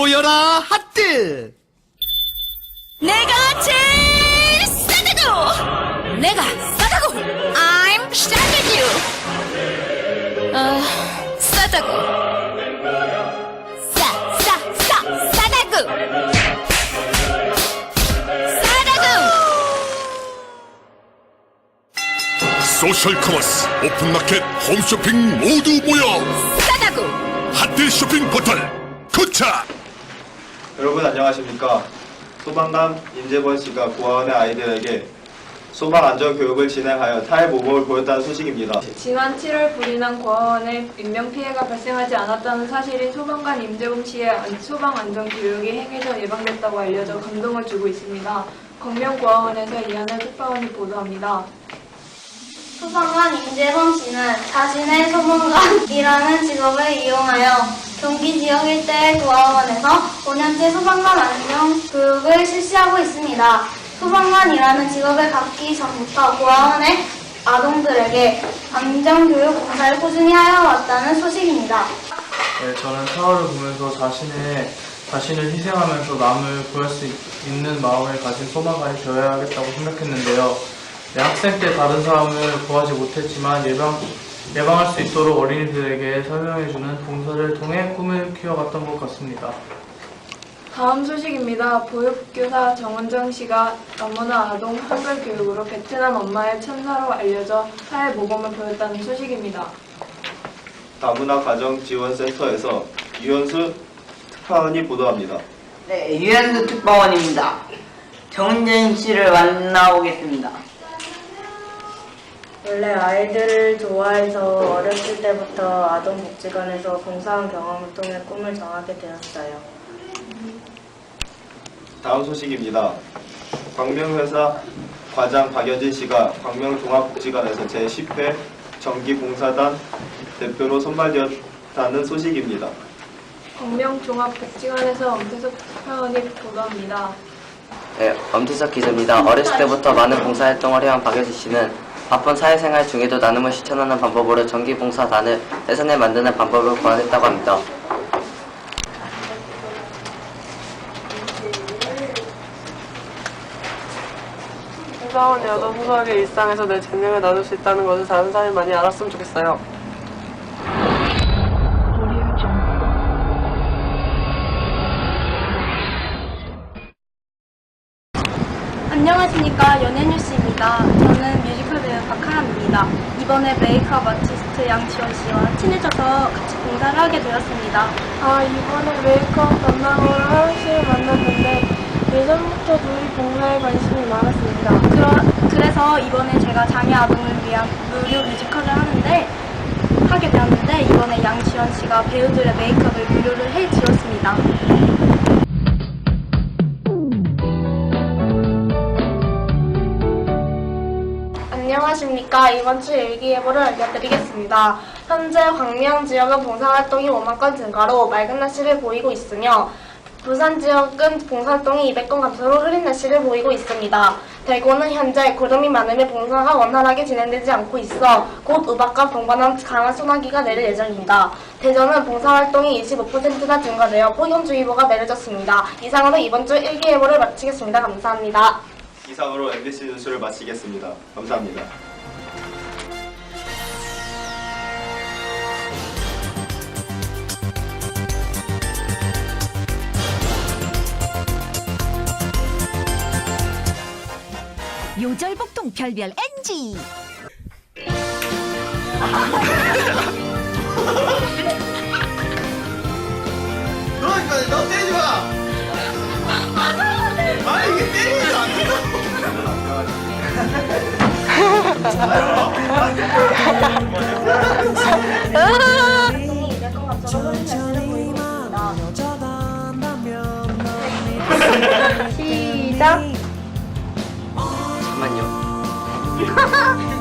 스타트! 내가 제일 싸다고! 내가 싸다고! I'm you! 아, 싸다고. 싸, 싸, 싸, 싸다고! 싸다고! 소셜 커머스 오픈마켓 홈쇼핑 모두 모여 싸다고! 핫딜 쇼핑 포털 코차 여러분 안녕하십니까? 소방관 임재범 씨가 고아원의 아이들에게 소방 안전 교육을 진행하여 탈모범을 보였다는 소식입니다. 지난 7월 불이 난 고아원에 인명피해가 발생하지 않았다는 사실이 소방관 임재범 씨의 안- 소방 안전 교육이 행해져 예방됐다고 알려져 감동을 주고 있습니다. 광명 고아원에서 이하늘 특파원이 보도합니다. 소방관 임재범 씨는 자신의 소방관이라는 직업을 이용하여 경기 지역 일대 고아원에서 5년째 소방관 안전 교육을 실시하고 있습니다. 소방관이라는 직업을 갖기 전부터 고아원의 아동들에게 안전교육 봉사를 꾸준히 하여 왔다는 소식입니다. 네, 저는 사활을 보면서 자신의 자신을 희생하면서 남을 구할 수 있- 있는 마음을 가진 소방관이 되어야겠다고 생각했는데요. 네, 학생 때 다른 사람을 구하지 못했지만 예방 예방할 수 있도록 어린이들에게 설명해주는 봉사를 통해 꿈을 키워갔던 것 같습니다. 다음 소식입니다. 보육교사 정원정 씨가 너무나 아동 한글 교육으로 베트남 엄마의 천사로 알려져 사회 모범을 보였다는 소식입니다. 다문화 가정 지원센터에서 유현수 특파원이 보도합니다. 네, 유엔스 특파원입니다. 정은진 씨를 만나보겠습니다. 원래 아이들을 좋아해서 어렸을 때부터 아동복지관에서 봉사한 경험을 통해 꿈을 정하게 되었어요. 다음 소식입니다. 광명회사 과장 박여진 씨가 광명종합복지관에서 제10회 정기봉사단 대표로 선발되었다는 소식입니다. 광명 종합복지관에서 엄태석 특파원이 보도합니다. 네, 엄태석 기자입니다. 어렸을 때부터 많은 봉사활동을 해온 박효지 씨는 바쁜 사회생활 중에도 나눔을 실천하는 방법으로 정기봉사단을 해산에 만드는 방법을 고안했다고 합니다. 소방원 여도 소소하게 일상에서 내 재능을 나눌 수 있다는 것을 다른 사람이 많이 알았으면 좋겠어요. 안녕하십니까 연예뉴스입니다. 저는 뮤지컬 배우 박하람입니다. 이번에 메이크업 아티스트 양지원 씨와 친해져서 같이 봉사를 하게 되었습니다. 아, 이번에 메이크업 담당으로 하은 씨를 만났는데 예전부터 둘이 봉사에 관심이 많았습니다. 그러, 그래서 이번에 제가 장애 아동을 위한 무료 뮤지컬을 하는데 하게 되었는데 이번에 양지원 씨가 배우들의 메이크업을 무료로 해 안녕하십니까. 이번 주 일기예보를 알려드리겠습니다. 현재 광명 지역은 봉사활동이 5만 건 증가로 맑은 날씨를 보이고 있으며 부산 지역은 봉사활동이 200건 감소로 흐린 날씨를 보이고 있습니다. 대구는 현재 구름이 많으며 봉사가 원활하게 진행되지 않고 있어 곧 우박과 동반한 강한 소나기가 내릴 예정입니다. 대전은 봉사활동이 25%나 증가되어 폭염주의보가 내려졌습니다. 이상으로 이번 주 일기예보를 마치겠습니다. 감사합니다. 이상으로 MBC 뉴스를 마치겠습니다. 감사합니다. 요절복통 별별 NG! 너니까 너 때리지 마! 아니 이게 때리 면 안 시작! 잠깐만요.